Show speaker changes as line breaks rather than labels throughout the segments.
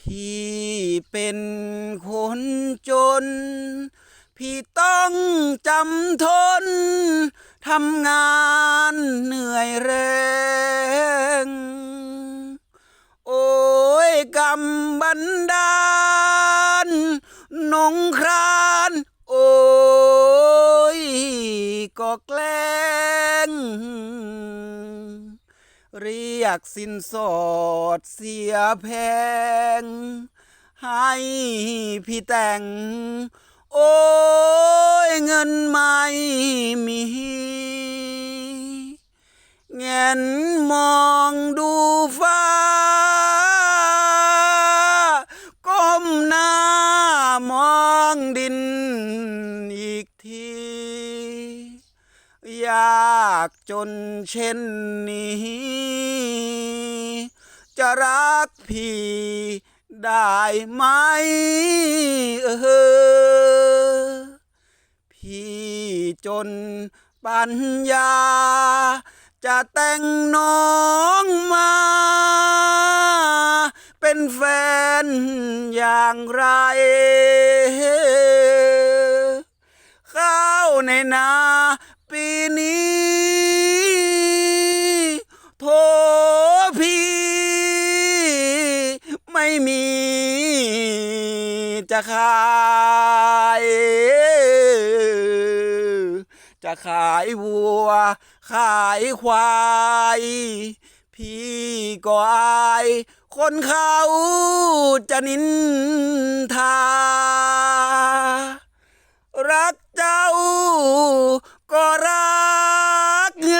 พี่เป็นคนจน พี่ต้องจำทนทำงานเหนื่อยแรง โอ้ยกำบันดาลนงคราน โอ้ยก็แกล้ เรียกสินสอดเสียแพง ให้พี่แต่ง โอ้ยเงินไม่มีเงนมองดูฟ้า ก้มหน้ามองดินอีกที ยากจนเช่นนี้ จะรักพี่ได้ไหมเออพี่จนปัญญา จะแต่งน้องมา เป็นแฟนอย่างไร ข้าวในนาปีนี้ จะขาย จะขายวัว ขายควาย พี่ก็อาย คนเขาจะนินทา รักเจ้าก็รักเง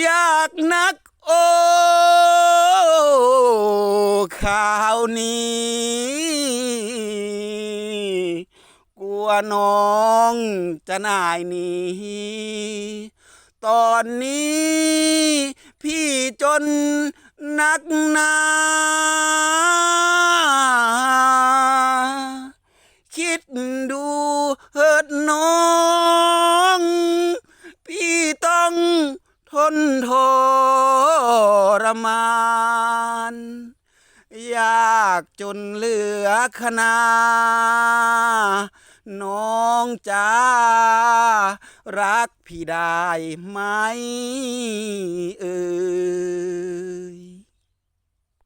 อยากนักโอ้ข่าวนี้ กลัวน้องจะนายนีตอนนี้พี่จนนักหนาคิดดูเหิดน้อง พี่ต้องทนทรมาน ยากจนเหลือขนา น้องจ้ารักพี่ได้ไหมเอ่ย